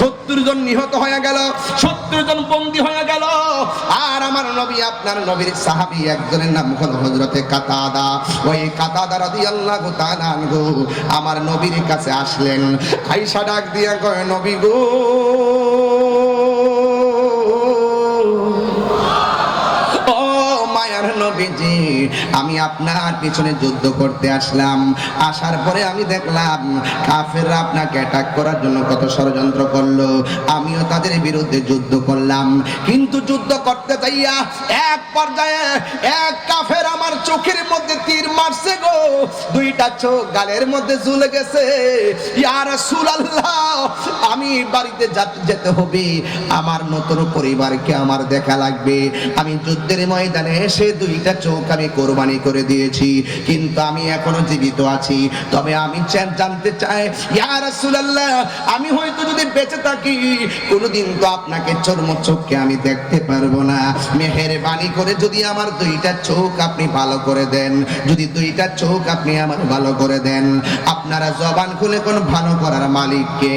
সত্তর জন নিহত হয়ে গেল, সত্তর জন বন্দী হয়ে গেল। আর আমার নবী, আপনার নবীর সাহাবি একজনের নাম হল হজরতে কাতাদা। ওই কাতাদা রাদি আল্লাহ আমার নবীর কাছে আসলেন। আইসা ডাক দিয়া কয়, নবী গো আমি আপনার পিছনে যুদ্ধ করতে আসলাম। আসার পরে আমি দেখলাম, কাফেররা আপনাকে অ্যাটাক করার জন্য কত ষড়যন্ত্র করল। আমিও তাদের বিরুদ্ধে যুদ্ধ করলাম। কিন্তু যুদ্ধ করতে চাইয়া এক পর্যায়ে এক কাফের আমার চোখের মধ্যে তীর মারছে দুইটা চোখ গালের মধ্যে ঝুলে গেছে। ইয়া রাসূলুল্লাহ, আমি বাড়িতে যেতে হবে। আমার নতুন পরিবারকে আমার দেখা লাগবে। আমি যুদ্ধের ময়দানে এসে দুইটা চোখ আমি কোরবানি করে দিয়েছি। কিন্তু আমি এখনও জীবিত আছি। তবে আমি জানতে চাই, ইয়া রাসূলুল্লাহ, আমি হয়তো যদি বেঁচে থাকি, কোনোদিন তো আপনাকে চর্ম চোখকে আমি দেখতে পারব না। মেহেরবানি করে যদি আমার দুইটা চোখ আপনি ভালো করে দেন, যদি দুইটা চোখ আপনি আমার ভালো করে দেন। আপনারা জবান খুলে কোন ভালো করার মালিককে?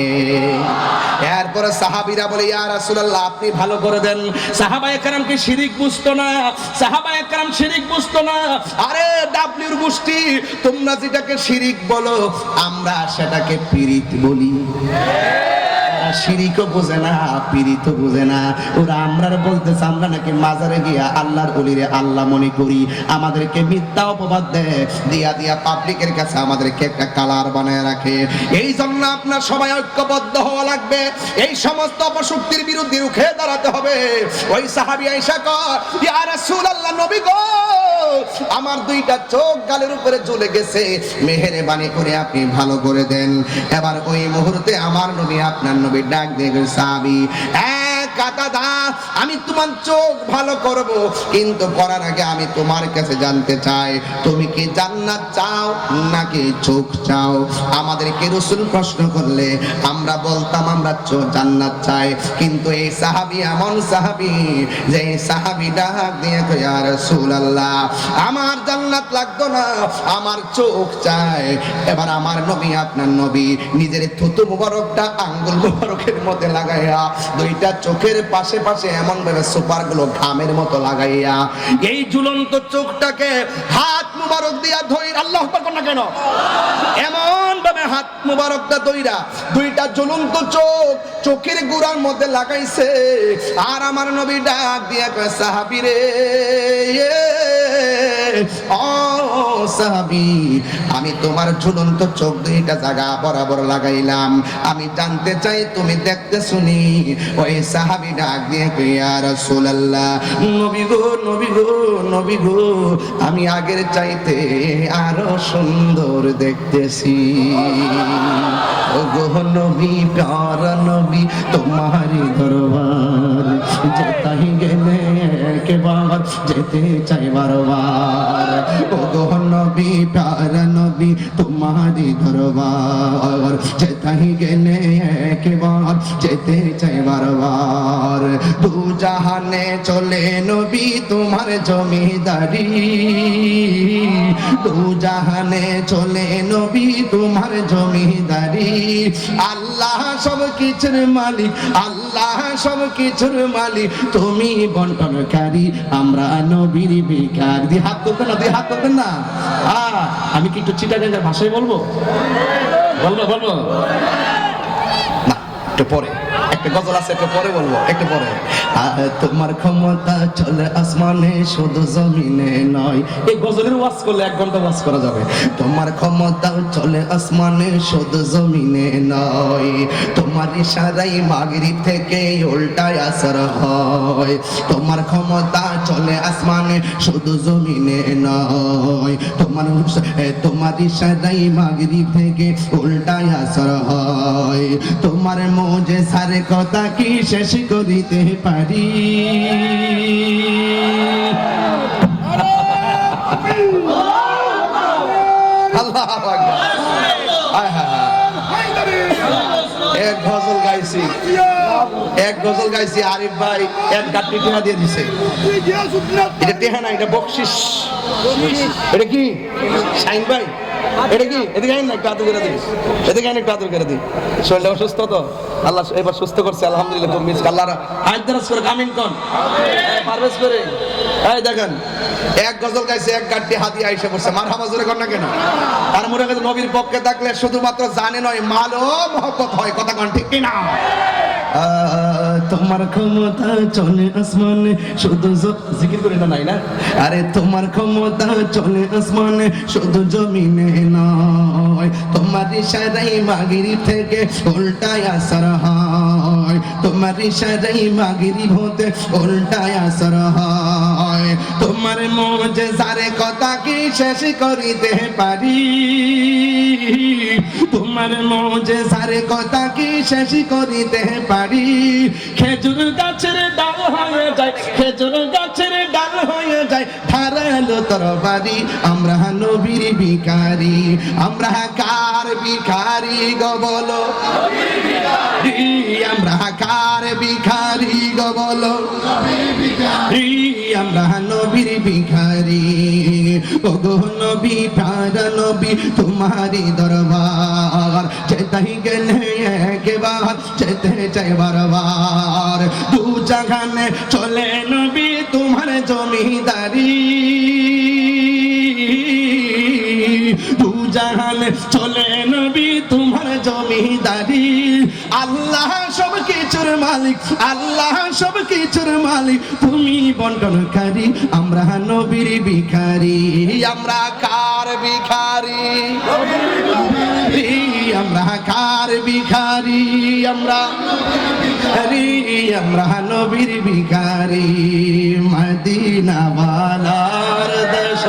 এরপরে সাহাবিরা বলে, ইয়া রাসূলুল্লাহ, আপনি ভালো করে দেন। সাহাবা একরাম কি শিরিক বুঝতো না। সাহাবা একরাম শিরিক বুঝতো না। আরে, ডাব্লিউর গোষ্ঠী, তোমরা যেটাকে শিরিক বলো, আমরা সেটাকে পিরিত বলি। ওরা শিরিকও বোঝে না পিরিতও বোঝে না। ওরা আমরার বলতেছে, আমরা নাকি মাজারে গিয়া আল্লাহর অলিরে আল্লাহ মনে করি। আমাদেরকে মিথ্যা অপবাদ দেয় দিয়া দিয়া পাবলিকের কাছে আমাদেরকে একটা কালার বানায় রাখে। এই জন্য আপনার সবাই ঐক্যবদ্ধ হওয়া লাগবে। এই সমস্ত অপশক্তির বিরুদ্ধে রুখে দাঁড়াতে হবে। ওই সাহাবি আয়েশা কর ইয়া রাসূলুল্লাহ, নবী গো! আমার দুইটা চোখ গালের উপরে চলে গেছে। মেহেরবানি করে আপনি ভালো করে দেন। এবার ওই মুহূর্তে আমার নবী, আপনার নবী ডাক দিয়ে সাবি এক কাতাদা আমি তোমার চোখ ভালো করব, কিন্তু করার আগে আমি তোমার কাছে জানতে চাই, তুমি কি জান্নাত চাও নাকি চোখ চাও? আমাদেরকে রসুল প্রশ্ন করলে, আমরা বলতাম আমরা চোখ জান্নাত চাই, কিন্তু এই সাহাবি এমন সাহাবি যে সাহাবি ডাক দিয়ে কই আর রাসূলুল্লাহ, আমার লাগতো না। আমার চোখ চাই এবার আমার নবী, আপনার নবী নিজের থুতু মুবারকটা, আঙ্গুল মুবারকের মধ্যে লাগাইয়া, দুইটা চোখের পাশে পাশে এমন ভাবে সুপারগুলো ঘামের মতো লাগাইয়া, এই ঝুলন্ত চোখটাকে হাত মুবারক দিয়া ধই আল্লাহ না কেন? এমন ভাবে হাত মুবারকটা দইরা দুইটা জ্বলন্ত চোখ চোখের গুড়ার মধ্যে লাগাইছে। আর আমার নবী ডাক দিয়া কয়, সাহাবি রে সাহাবি, আমি তোমার ঝুলন্ত চোখ দুইটা জায়গা বরাবর লাগাইলাম। আমি জানতে চাই তুমি দেখতে শুনি, ওই সাহাবি ডাক দিয়ে কই ইয়া রাসূলুল্লাহ? নবী গো নবী গো নবী গো, আমি আগের চাইতে আরও সুন্দর দেখতেছি। ও গো নবী, প্যারা নবী তোমারি দরবার যেতাই গেলে একবার যেতে চাই বারবার। ও নবী, প্যারা নবী তোমারি দরবার। যেতাই গেলে একবার যেতে চাই বারবার। দু জাহানে চলে নবী, তোমার জমিদারি। দু জাহানে চলে নবী, তোমার জমিদারি। আল্লাহ সব কিছুর মালিক, আল্লাহ সব কিছুর মালিক। তুমি বন্টনকারী আমরা নবীর বেকার। দি হাত করবেন না দি হাত করবেন না। আমি কি একটু চিটাগাঙ্গের ভাষায় বলব? বলব বলব। না, একটু পরে। তোমার ক্ষমতা চলে আসমানে, শুধু জমিনে নয়। এই গজলের ওয়াজ করলে এক ঘণ্টা ওয়াজ করা যাবে। তোমার ক্ষমতা চলে আসমানে, শুধু জমিনে নয়। তোমার ইশারাই মাগরিব থেকে উল্টায় আসর হয়। তোমার ক্ষমতা চলে আসমানে, শুধু জমিনে নয়। তোমার তোমার ইশারাই মাগরিব থেকে উল্টায় আসর হয়। তোমার মোজে সারে কথা কি শেষ করিতে পারি। এক গজল গাইছি। এক গজল গাইছি, আরিফ ভাই, এক দিয়ে দিছে। এটা টেহা না, এটা বকশিস। এটা কি? শাইন ভাই। এটা কি? এদিকে আইন না, একটু আদর করে দিস। এদিকে আইন, একটু আদর করে দিই শরীরটা অসুস্থ তো? আল্লাহ এবার সুস্থ করছে আলহামদুলিল্লাহ খুব মিস আল্লাহ হাত দারাজ করে কামিন কন পারভেজ করে। এই দেখেন এক গজল গাইছে এক গাড্ডি হাতি আইসে পড়ছে। মার হাবা জোরে কর না কেন? আর মনে হয় নবীর পক্ষে থাকলে শুধুমাত্র জানে নয় মালও মহব্বত হয়। কথা কন ঠিক কিনা? তোমার ক্ষমতা চলে আসমানে, শুধু জিকির করে না নাই না? আরে তোমার ক্ষমতা চলে আসমানে, শুধু জমিনে নয়। তোমার ইশারাই মাগিরি থেকে উল্টায় আসার হয়। তোমার ইশারাই মাগিরি হতে উল্টায় আসার হয়। তোমার মজে সারে কথা কি শেষ করিতে পারি? তোমার মজে সারে কথা কি শেষ করিতে পারি? খেজুর গাছের ডাল হয়ে যায়, খেজুর গাছের ডাল হয়ে যায়, ধারালো তরবারি, আমরা নবীর ভিখারি, আমরা কার ভিখারি গো বলো? আমরা কার ভিখারি গো বলো? আমরা ভিখারি ও গো নবী প্যারা নবী তোমারি দরবার। যেতাই গেলে একবার যেতে চাই বারবার। দু জাগানে চলে নবী, তোমার জমিদারি। দু জাহানে চলে নবী তোমার জমিদারি। আল্লাহ সব কিছুর মালিক, আল্লাহ সব কিছুর মালিক। তুমি বন্টনকারী, আমরা নবীর ভিখারি। আমরা কার ভিখারি? আমরা কার ভিখারি? আমরা আমরা নবীর ভিখারি। মদিনা বালার দেশ।